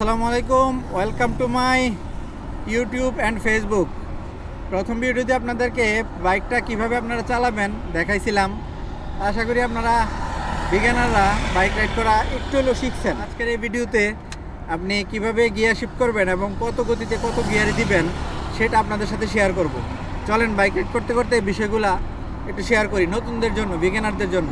আসসালামু আলাইকুম welcome to my YouTube and Facebook প্রথম ভিডিওতে আপনাদেরকে বাইকটা কীভাবে আপনারা চালাবেন দেখাইছিলাম। আশা করি আপনারা বিজ্ঞানাররা বাইক রাইড করা একটু হলেও শিখছেন। আজকের এই ভিডিওতে আপনি কীভাবে গিয়ার শিফট করবেন এবং কত গতিতে কত গিয়ারে দিবেন, সেটা আপনাদের সাথে শেয়ার করব। চলেন বাইক রাইড করতে করতে বিষয়গুলা একটু শেয়ার করি, নতুনদের জন্য বিজ্ঞানারদের জন্য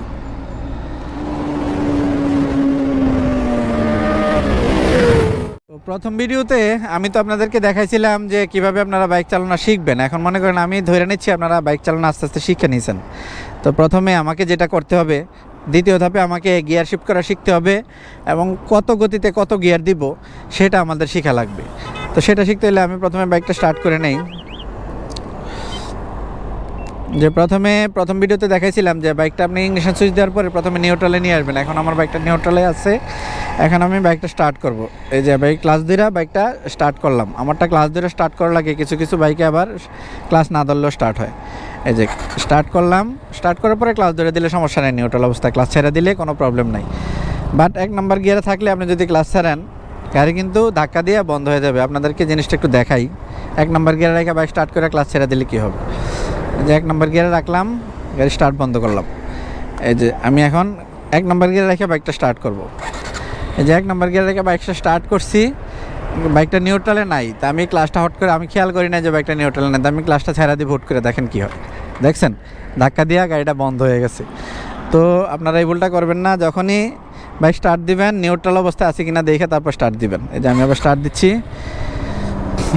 তো প্রথম ভিডিওতে আমি তো আপনাদেরকে দেখাইছিলাম যে কীভাবে আপনারা বাইক চালানো শিখবেন। এখন মনে করেন আমি ধরে নিচ্ছি আপনারা বাইক চালানো আস্তে আস্তে শিখে নিয়েছেন তো প্রথমে আমাকে যেটা করতে হবে, দ্বিতীয় ধাপে আমাকে গিয়ার শিফট করা শিখতে হবে এবং কত গতিতে কত গিয়ার দিব, সেটা আমাদের শেখা লাগবে। তো সেটা শিখতে হলে আমি প্রথমে বাইকটা স্টার্ট করে নেই। যে প্রথমে, প্রথম ভিডিওতে দেখাইছিলাম যে বাইকটা আপনি ইংলিশন সুইচ দেওয়ার পরে প্রথমে নিউট্রালে নিয়ে আসবেন। এখন আমার বাইকটা নিউট্রালে আছে। এখন আমি বাইকটা স্টার্ট করব। এই যে বাইক ক্লাস দিরা বাইকটা স্টার্ট করলাম। আমারটা ক্লাস দিরা স্টার্ট করা লাগে কিছু কিছু বাইকে আবার ক্লাস না ধরলেও স্টার্ট হয়। এই যে স্টার্ট করলাম। স্টার্ট করার পরে ক্লাস ধরে দিলে সমস্যা নেই নিউট্রাল অবস্থা ক্লাস ছেড়ে দিলে কোনো প্রবলেম নাই। বাট এক নম্বর গিয়ারে থাকলে আপনি যদি ক্লাস ছাড়েন, গাড়ি কিন্তু ধাক্কা দিয়ে বন্ধ হয়ে যাবে। আপনাদেরকে জিনিসটা একটু দেখাই। এক নাম্বার গিয়ারে রেখে বাইক স্টার্ট করে ক্লাস ছেড়ে দিলে কী হবে? যে এক নম্বর গিয়ারে রাখলাম, গাড়ি স্টার্ট বন্ধ করলাম। এই যে আমি এখন এক নম্বর গিয়ারে রেখে বাইকটা স্টার্ট করব। এই যে এক নম্বর গিয়ারে রেখে বাইকটা স্টার্ট করছি বাইকটা নিউট্রালে নাই, তা আমি ক্লাসটা হট করে, আমি খেয়াল করি না যে বাইকটা নিউট্রালে নাই, তা আমি ক্লাসটা ছেড়া দিয়ে ভোট করে দেখেন কী হয়। দেখছেন? ধাক্কা দিয়া গাড়িটা বন্ধ হয়ে গেছে। তো আপনারা এই ভুলটা করবেন না, যখনই বাইক স্টার্ট দিবেন নিউট্রাল অবস্থায় আছে কিনা দেখে তারপর স্টার্ট দিবেন। এই যে আমি আবার স্টার্ট দিচ্ছি।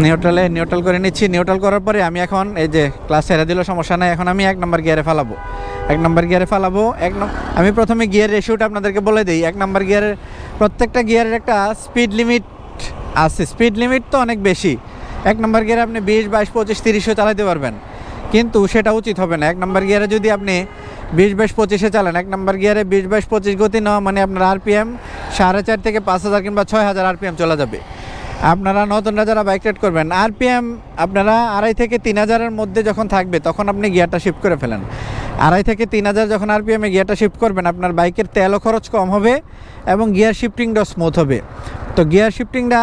নিউট্রালে নিউট্রাল করে নিচ্ছি। নিউট্রাল করার পরে আমি এখন এই যে ক্লাস ছেড়ে দিল, সমস্যা নাই। এখন আমি এক নম্বর গিয়ারে ফালাবো। এক নম্বর গিয়ারে ফালাবো, এক আমি প্রথমে গিয়ার রেশিওটা আপনাদেরকে বলে দিই। এক নম্বর গিয়ারের প্রত্যেকটা গিয়ারের একটা স্পিড লিমিট আছে। স্পিড লিমিট তো অনেক বেশি। এক নম্বর গিয়ারে আপনি বিশ, বাইশ, পঁচিশ, তিরিশও চালাতে পারবেন। কিন্তু সেটা উচিত হবে না। এক নম্বর গিয়ারে যদি আপনি বিশ, বাইশ, পঁচিশে চালান, এক নম্বর গিয়ারে বিশ, বাইশ, পঁচিশ গতি নেওয়া মানে আপনার আরপিএম সাড়ে চার থেকে পাঁচ হাজার কিংবা ছয় হাজার আরপিএম চলে যাবে। আপনারা নতুনরা যারা বাইক রাইড করবেন, আরপিএম আপনারা আড়াই থেকে তিন হাজারের মধ্যে যখন থাকবে, তখন আপনি গিয়ারটা শিফট করে ফেলেন। আড়াই থেকে তিন হাজার যখন আরপিএমে গিয়ারটা শিফট করবেন, আপনার বাইকের তেলও খরচ কম হবে এবং গিয়ার শিফটিংটা স্মুথ হবে। তো গিয়ার শিফটিংটা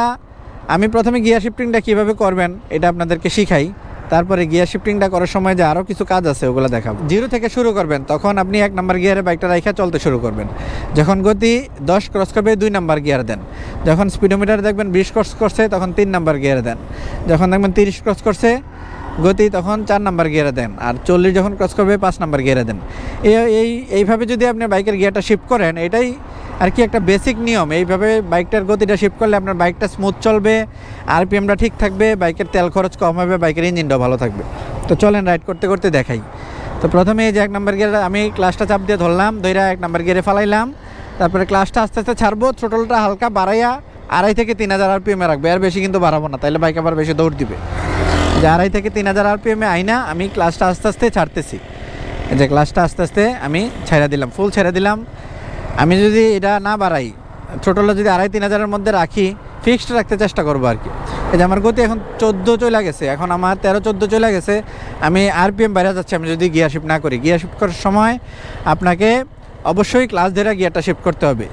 আমি প্রথমে গিয়ার শিফটিংটা কীভাবে করবেন, এটা আপনাদেরকে শিখাই। তারপরে গিয়ার শিফটিংটা করার সময় যে আরও কিছু কাজ আছে, ওগুলো দেখাবো। জিরো থেকে শুরু করবেন, তখন আপনি এক নাম্বার গিয়ারে বাইকটা রাইখা চলতে শুরু করবেন। যখন গতি দশ ক্রস করবে, দুই নাম্বার গিয়ার দেন। যখন স্পিডোমিটার দেখবেন বিশ ক্রস করছে, তখন তিন নাম্বার গিয়ারে দেন। যখন দেখবেন তিরিশ ক্রস করছে, গতি তখন চার নাম্বার গিয়ারে দেন। আর চল্লিশ যখন ক্রস করবে, পাঁচ নাম্বার গিয়ারে দেন। এই এই, এইভাবে যদি আপনি বাইকের গিয়ারটা শিফট করেন, এটাই আর কি একটা বেসিক নিয়ম, এইভাবে বাইকটার গতিটা শিফট করলে আপনার বাইকটা স্মুথ চলবে আরপিএমটা ঠিক থাকবে, বাইকের তেল খরচ কম হবে, বাইকের ইঞ্জিনটাও ভালো থাকবে। তো চলেন রাইড করতে করতে দেখাই। তো প্রথমে এই যে এক নাম্বার গিয়ার আমি ক্লাসটা চাপ দিয়ে ধরলাম, ধইরা এক নাম্বার গিয়ারে ফালাইলাম। তারপরে ক্লাসটা আস্তে আস্তে ছাড়বো ছোটলটা হালকা বাড়াইয়া আড়াই থেকে তিন হাজার আরপিএমে রাখবে। আর বেশি কিন্তু বাড়াবো না তাহলে বাইক আবার বেশি দৌড় দিবে। যে আড়াই থেকে তিন হাজার আরপিএমে আইনা, আমি ক্লাসটা আস্তে আস্তে ছাড়তেছি। যে ক্লাসটা আস্তে আস্তে আমি ছেড়ে দিলাম ফুল ছেড়ে দিলাম। আমি যদি এটা না বাড়াই ছোটোটা যদি আড়াই তিন হাজারের মধ্যে রাখি ফিক্সড রাখতে চেষ্টা করব আর কি। এই যে আমার গতি এখন চোদ্দ চলে গেছে, এখন আমার তেরো চোদ্দ চলে গেছে, আমি আরপিএম বাইরে যাচ্ছি, আমি যদি গিয়ার শিফট না করি। গিয়ার শিফট করার সময় আপনাকে অবশ্যই ক্লাস ধরে গিয়ারটা শিফট করতে হবে।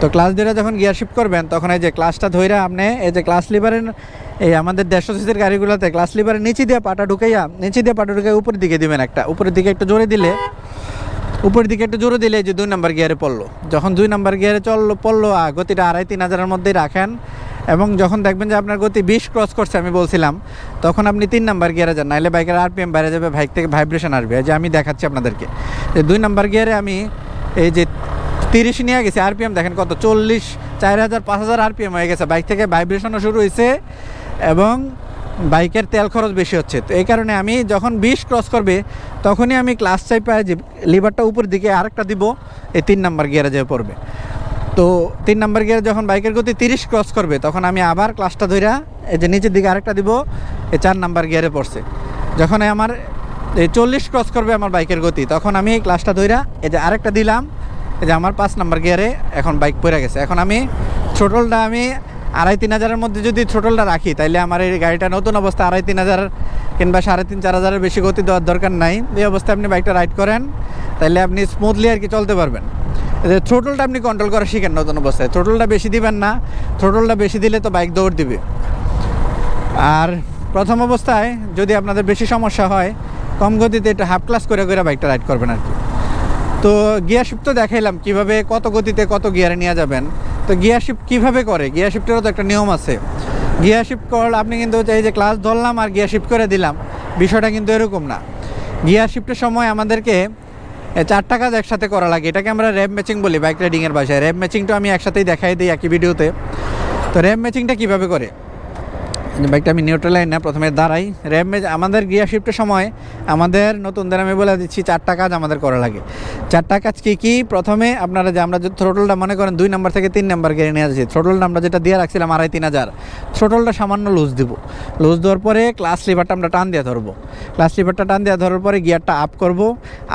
তো ক্লাস ধরে যখন গিয়ার শিফট করবেন, তখন এই যে ক্লাসটা ধরে আপনি এই যে ক্লাস লিভারের এই আমাদের দেড়শো সিসির গাড়িগুলোতে ক্লাস লিভারের নিচে দিয়ে পাটা ঢুকাইয়া, নিচে দিয়ে পাটা ঢুকাই উপরের দিকে দিবেন একটা। উপরের দিকে একটু জোরে দিলে উপরের দিকে একটু জোরে দিলে যে দুই নাম্বার গিয়ারে পড়ল। যখন দুই নাম্বার গিয়ারে চলল, পড়ল আর গতিটা আড়াই তিন হাজারের মধ্যেই রাখেন। এবং যখন দেখবেন যে আপনার গতি বিশ ক্রস করছে, আমি বলছিলাম, তখন আপনি তিন নাম্বার গিয়ারে যান। নাহলে বাইকের আরপিএম বাইরে যাবে, বাইক থেকে ভাইব্রেশন আসবে। যে আমি দেখাচ্ছি আপনাদেরকে। যে দুই নাম্বার গিয়ারে আমি এই যে তিরিশ নিয়ে গেছি আরপিএম দেখেন কত, চল্লিশ, চার হাজার, পাঁচ হাজার আরপিএম হয়ে গেছে। বাইক থেকে ভাইব্রেশনও শুরু হয়েছে এবং বাইকের তেল খরচ বেশি হচ্ছে। তো এই কারণে আমি যখন বিশ ক্রস করবে, তখনই আমি ক্লাস চাই পাই যে লিভারটা উপর দিকে আরেকটা দিব, এই তিন নাম্বার গিয়ারে যেয়ে পড়বে। তো তিন নাম্বার গিয়ারে যখন বাইকের গতি তিরিশ ক্রস করবে, তখন আমি আবার ক্লাসটা ধইরা এই যে নিচের দিকে আরেকটা দিব, এই চার নাম্বার গিয়ারে পড়ছে। যখন আমার এই চল্লিশ ক্রস করবে আমার বাইকের গতি, তখন আমি এই ক্লাসটা ধইরা এই যে আরেকটা দিলাম, এই যে আমার পাঁচ নাম্বার গিয়ারে এখন বাইক পড়ে গেছে। এখন আমি ছোটলটা আমি আড়াই তিন হাজারের মধ্যে যদি ছোটলটা রাখি, তাইলে আমার এই গাড়িটা নতুন অবস্থা, আড়াই তিন হাজার কিংবা সাড়ে তিন, চার হাজারের বেশি গতি দেওয়ার দরকার নাই। এই অবস্থায় আপনি বাইকটা রাইড করেন, তাইলে আপনি স্মুথলি আর কি চলতে পারবেন। থ্রোটলটা আপনি কন্ট্রোল করা শিখেন নতুন অবস্থায়। থ্রোটলটা বেশি দিবেন না থ্রোটলটা বেশি দিলে তো বাইক দৌড় দিবে। আর প্রথম অবস্থায় যদি আপনাদের বেশি সমস্যা হয়, কম গতিতে একটু হাফ ক্লাস করে করে বাইকটা রাইড করবেন আর কি। তো গিয়ার শিফট তো দেখাইলাম, কীভাবে কত গতিতে কত গিয়ারে নিয়ে যাবেন। তো গিয়ার শিফট কীভাবে করে? গিয়ার শিফটেরও তো একটা নিয়ম আছে। গিয়ার শিফট করলে আপনি কিন্তু এই যে ক্লাস ধরলাম আর গিয়ার শিফট করে দিলাম, বিষয়টা কিন্তু এরকম না। গিয়ার শিফটের সময় আমাদেরকে চারটা কাজ একসাথে করা লাগে। এটাকে আমরা র্যাব ম্যাচিং বলি বাইক রাইডিংয়ের বাসায় র্যাব ম্যাচিংটা আমি একসাথেই দেখাই দিই একই ভিডিওতে। তো র্যাব ম্যাচিংটা কীভাবে করে? বাইকটা আমি নিউট্রাল না, প্রথমে দাঁড়াই। র্যাম আমাদের গিয়ার শিফটের সময় আমাদের নতুনদের আমি বলে দিচ্ছি, চারটা কাজ আমাদের করা লাগে। চারটা কাজ কী কী? প্রথমে আপনারা যে আমরা থ্রোটলটা মনে করেন দুই নম্বর থেকে তিন নাম্বার গিয়ে নিয়ে আসছি। থ্রোটলটা আমরা যেটা দিয়ে রাখছিলাম আড়াই তিন হাজার। থ্রোটলটা সামান্য লুজ দিব। লুজ দেওয়ার পরে ক্লাস লিভারটা আমরা টান দিয়ে ধরবো। ক্লাস লিভারটা টান দিয়ে ধরার পরে গিয়ারটা আপ করব।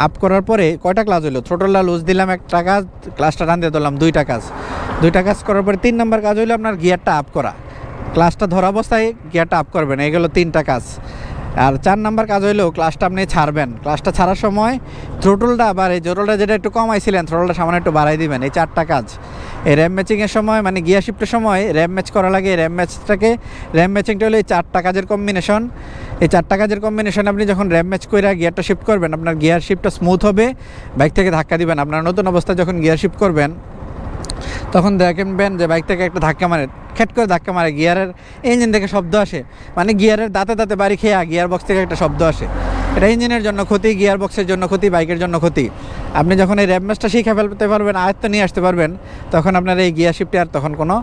আপ করার পরে কয়টা ক্লাস হলো? থ্রোটলটা লুজ দিলাম একটা কাজ ক্লাসটা টান দিয়ে ধরলাম দুইটা কাজ। দুইটা কাজ করার পরে তিন নম্বর কাজ হলো আপনার গিয়ারটা আপ করা। ক্লাসটা ধরা অবস্থায় গিয়ারটা আপ করবেন এগুলো তিনটা কাজ। আর চার নাম্বার কাজ হইলেও ক্লাসটা আপনি ছাড়বেন। ক্লাসটা ছাড়ার সময় থ্রোটলটা আবার এই জোটলটা যেটা একটু কমাইছিলেন থ্রোটলটা সামান্য একটু বাড়াই দিবেন, এই চারটা কাজ। এই র্যাম ম্যাচিংয়ের সময় মানে গিয়ার শিফটের সময় র্যাম ম্যাচ করা লাগে র্যাম ম্যাচটাকে র্যাম ম্যাচিংটা হলো এই চারটা কাজের কম্বিনেশন এই চারটা কাজের কম্বিনেশন আপনি যখন র্যাম ম্যাচ করে গিয়ারটা শিফট করবেন, আপনার গিয়ার শিফটটা স্মুথ হবে বাইক থেকে ধাক্কা দিবেন। আপনার নতুন অবস্থায় যখন গিয়ার শিফট করবেন তখন দেখবেন যে বাইক থেকে একটা ধাক্কা মারে, খেট করে ধাক্কা মারে, গিয়ারের ইঞ্জিন থেকে শব্দ আসে। মানে গিয়ারের দাঁতে দাঁতে বাড়ি খেয়ে গিয়ার বক্স থেকে একটা শব্দ আসে। এটা ইঞ্জিনের জন্য ক্ষতি গিয়ার বক্সের জন্য ক্ষতি, বাইকের জন্য ক্ষতি। আপনি যখন এই র্যাম ম্যাচটা শিখে ফেলতে পারবেন, আয়ত্ত নিয়ে আসতে পারবেন, তখন আপনার এই গিয়ার শিফটে আর তখন কোনো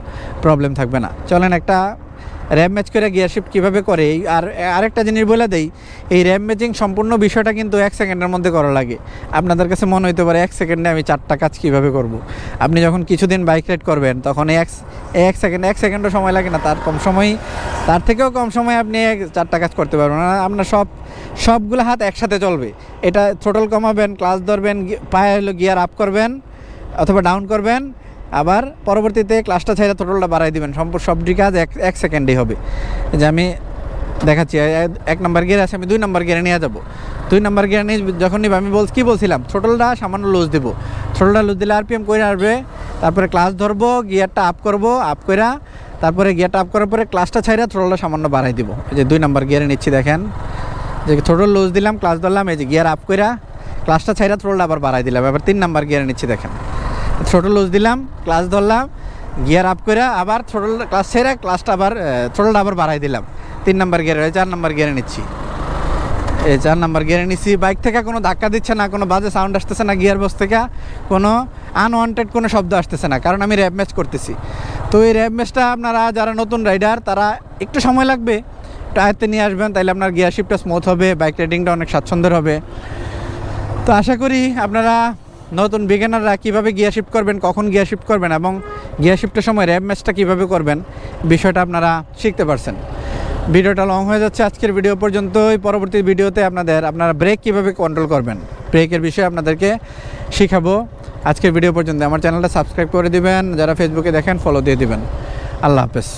প্রবলেম থাকবে না। চলেন একটা র্যাম ম্যাচ করে গিয়ার শিফট কীভাবে করে? আর আরেকটা জিনিস বলে দেই, এই র্যাম ম্যাচিং সম্পূর্ণ বিষয়টা কিন্তু এক সেকেন্ডের মধ্যে করা লাগে। আপনাদের কাছে মনে হইতে পারে এক সেকেন্ডে আমি চারটা কাজ কীভাবে করব। আপনি যখন কিছুদিন বাইক রাইড করবেন, তখন এক এক সেকেন্ড, এক সেকেন্ডও সময় লাগে না। তার কম সময় তার থেকেও কম সময় আপনি এক চারটা কাজ করতে পারবেন। আপনার সব, সবগুলো হাত একসাথে চলবে। এটা থ্রোটল কমাবেন ক্লাস ধরবেন পায়ে হলো গিয়ার আপ করবেন, অথবা ডাউন করবেন আবার পরবর্তীতে ক্লাসটা ছেড়ে থ্রোটলটা বাড়াই দিবেন। সম্পূর্ণ সবটি কাজ এক এক সেকেন্ডেই হবে। যে আমি দেখাচ্ছি এক নম্বর গিয়ার আছে, আমি দুই নম্বর গিয়ারে নিয়ে যাব। দুই নম্বর গিয়ার নিয়ে যখন নিব, আমি বল কী বলছিলাম? থ্রোটলটা সামান্য লুজ দেব। থ্রোটলটা লুজ দিলে আরপিএম করে আসবে। তারপরে ক্লাস ধরবো গিয়ারটা আপ করব আপ কইরা, তারপরে গিয়ারটা আপ করার পরে ক্লাসটা ছাইরা থ্রোটলটা সামান্য বাড়াই দিব। এই যে দুই নম্বর গিয়ারে নিচ্ছি, দেখেন। যে থ্রোটল লুজ দিলাম ক্লাস ধরলাম, এই যে গিয়ার আপ কইরা ক্লাসটা ছাইরা থ্রোটলটা আবার বাড়াই দিলাম। এবার তিন নম্বর গিয়ারে নিচ্ছি, দেখেন। থ্রোটল লুজ দিলাম ক্লাস ধরলাম গিয়ার আপ করে আবার থ্রোটল ক্লাস ছেড়ে ক্লাসটা আবার থ্রোটলটা আবার বাড়াই দিলাম। তিন নাম্বার গিয়ারে চার নাম্বার গিয়ারে নিচ্ছি। এই চার নাম্বার গিয়ারে নিচ্ছি। বাইক থেকে কোনো ধাক্কা দিচ্ছে না, কোনো বাজে সাউন্ড আসতেছে না গিয়ার বক্স থেকে, কোনো আনওয়ান্টেড কোনো শব্দ আসতেছে না, কারণ আমি র্যাব ম্যাচ করতেছি। তো এই র্যাব ম্যাচটা আপনারা যারা নতুন রাইডার তারা একটু সময় লাগবে আয়ত্তে নিয়ে আসবেন, তাইলে আপনার গিয়ার শিপটা স্মুথ হবে বাইক রাইডিংটা অনেক স্বাচ্ছন্দ্যের হবে। তো আশা করি আপনারা নতুন বিজ্ঞানাররা কীভাবে গিয়ার শিফট করবেন, কখন গিয়ার শিফট করবেন এবং গিয়ার শিফটের সময় র্যাব ম্যাচটা কীভাবে করবেন, বিষয়টা আপনারা শিখতে পারছেন। ভিডিওটা লং হয়ে যাচ্ছে, আজকের ভিডিও পর্যন্তই। পরবর্তী ভিডিওতে আপনাদের, আপনারা ব্রেক কীভাবে কন্ট্রোল করবেন ব্রেকের বিষয়ে আপনাদেরকে শিখাবো। আজকের ভিডিও পর্যন্ত আমার চ্যানেলটা সাবস্ক্রাইব করে দিবেন, যারা ফেসবুকে দেখেন ফলো দিয়ে দিবেন। আল্লাহ হাফেজ।